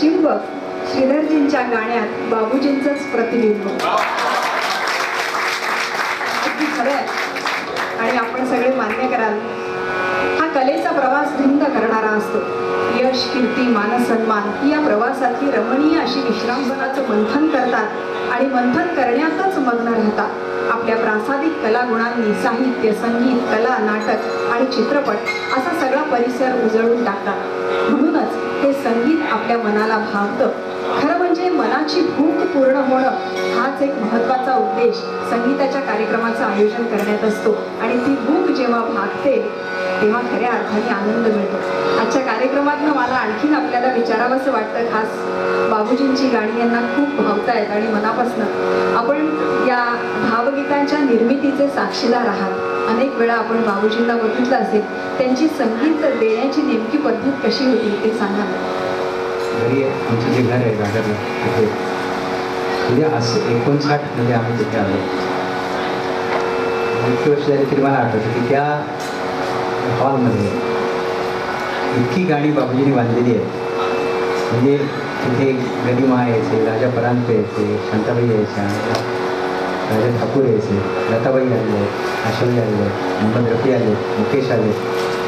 चिंबक श्रीधरजींच्या गाण्यात बाबूजींचंच प्रतिबिंब. खरं आहे. आणि आपण सगळे मान्य कराल हा कलेचा प्रवास भिन्न करणारा असतो. यश कीर्ती मानसन्मान या प्रवासातली रमणीय अशी विश्रामभराचं मंथन करतात आणि मंथन करण्यातच मग्न राहतात. आपल्या प्रासादिक कलागुणांनी साहित्य संगीत कला नाटक आणि चित्रपट असा सगळा परिसर उजळून टाकतात. म्हणूनच हे संगीत आपल्या मनाला भावतं. खरं म्हणजे मनाची भूक पूर्ण होणं हाच एक महत्त्वाचा उद्देश संगीताच्या कार्यक्रमाचं आयोजन करण्यात असतो. आणि ती भूक जेव्हा भागते तेव्हा खऱ्या अर्थाने आनंद मिळतो. आजच्या कार्यक्रमातनं मला आणखीन आपल्याला विचारावंसं वाटतं खास बाबूजींची गाणी यांना खूप भावतायत आणि मनापासनं. आपण या भावगीतांच्या निर्मितीचे साक्षीदार आहात. अनेक वेळा आपण बाबूजींना बघितलं असेल त्यांची संगीत देण्याची नेमकी पद्धत कशी होती ते सांगा घरी आमचं जे घर आहे दादरला तिथे. म्हणजे असं एकोणसाठमध्ये आम्ही तिथे आलो. इतकी वर्ष झाली तरी मला आठवतं की त्या हॉलमध्ये इतकी गाणी बाबूजींनी बांधलेली आहेत. म्हणजे तिथे गदिमा यायचे राजा परांत यायचे शांताबाई यायच्या राजा ठाकूर यायचे लताबाई आले आशोली आले मोहम्मद रफी आले मुकेश आले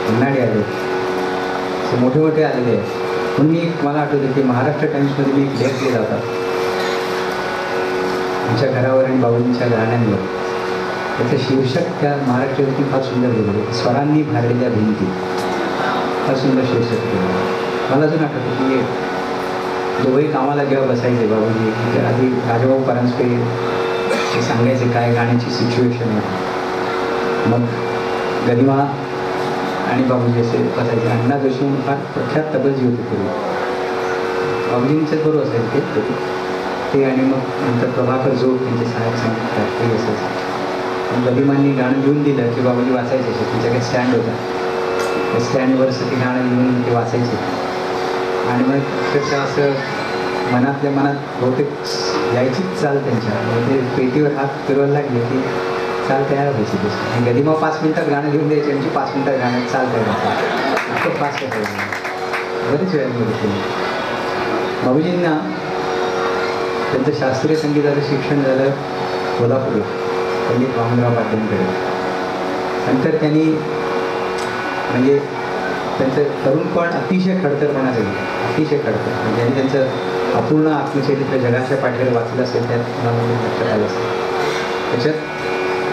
उन्हाडे आले असे मोठे मोठे आलेले आहेत म्हणून मी मला आठवतं की महाराष्ट्र टाइम्समध्ये मी एक लेख लिहिला होता आमच्या घरावर आणि बाबूंच्या गाण्यांवर त्याचं शीर्षक त्या महाराष्ट्रावरती फार सुंदर लिहिलं स्वरांनी भारलेल्या भिंती. फार सुंदर शीर्षक लिहिलं मला अजून आठवतं की दोघंही कामाला जेव्हा बसायचे बाबूजी तर आधी राजाभाऊ परांजपे ते सांगायचे काय गाण्याची सिच्युएशन आहे. मग गरिमा आणि बाबूजी असे बसायचे. अण्णा जोशी म्हणून फार प्रख्यात तबलजी होते पूर्वी बाबूजींचेच बरोबर असायचे ते. ते आणि मग नंतर प्रभाकर जोग त्यांचे सहाय्यक संगीतकार ते असायचे. गदिमांनी गाणं लिहून दिलं की बाबूजी वाचायचे. असे त्यांच्याकडे स्टँड होता. त्या स्टँडवर ते गाणं लिहून ते वाचायचे. आणि मग त्याचं असं मनातल्या मनात बहुतेक यायचीच चाल त्यांच्या. म्हणजे पेटीवर हात फिरवायला लागले की चाल तयार व्हायची तशी आणि मग पाच मिनिटात गाणं घेऊन द्यायची आमची पाच मिनिटात गाणं चाल तयार खूप पाच फास्ट बरेच वेळा मी बाबूजींना त्यांचं शास्त्रीय संगीताचं शिक्षण झालं कोल्हापूर पंडित वामनराव पाटीलकडे. नंतर त्यांनी म्हणजे त्यांचं तरुणपण अतिशय खडतरपणा गेलं अतिशय खडतर. म्हणजे त्यांनी त्यांचं अपूर्ण आत्मचरित्र जगाच्या पाठीवर वाचलं असेल त्यात मला लक्षात आलं असेल. त्याच्यात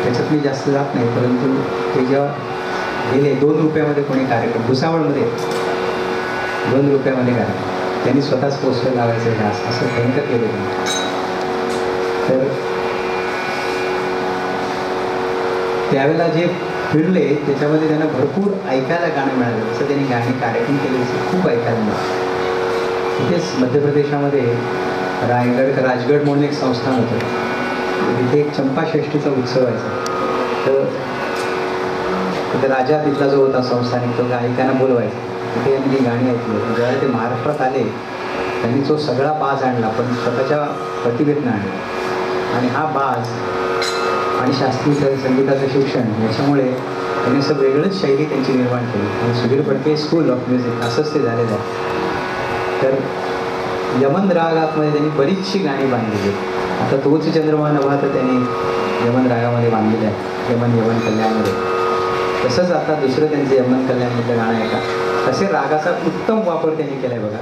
त्याच्यात मी जास्त जात नाही परंतु ते जेव्हा गेले दोन रुपयामध्ये कोणी कार्यक्रम भुसावळमध्ये दोन रुपयामध्ये कार्यक्रम. त्यांनी स्वतःच पोस्टर लावायचं घास असं भयंकर केलं तर त्यावेळेला जे फिरले त्याच्यामध्ये त्यांना भरपूर ऐकायला गाणं मिळालं. जसं त्यांनी गाणी कार्यक्रम केले खूप ऐकायला मिळालं. तिथेच मध्य प्रदेशामध्ये रायगड राजगड म्हणून एक संस्थान होतं. तिथे एक चंपाषष्ठीचा उत्सव व्हायचा तर तिथे राजा तिथला जो होता संस्थानिक तो गायकांना बोलवायचा. तिथे यांनी ती गाणी ऐकली. ज्यावेळेला ते महाराष्ट्रात आले त्यांनी तो सगळा बाज आणला पण स्वतःच्या प्रतिभेतनं आणला. आणि हा बाज आणि शास्त्रीय संगीताचं शिक्षण याच्यामुळे त्यांनी असं वेगळंच शैली त्यांची निर्माण केली. आणि Sudhir Phadke school of music असंच ते झालेलं आहे. तर यमन रागातमध्ये त्यांनी बरीचशी गाणी बांधलेली आहेत. आता तोच चंद्रमा नभा तर त्यांनी यमन रागामध्ये बांधलेलं आहे. यमन यमन कल्याणमध्ये. तसंच आता दुसरं त्यांचं यमन कल्याणमधलं गाणं आहे का? तसे रागाचा उत्तम वापर त्यांनी केला आहे बघा.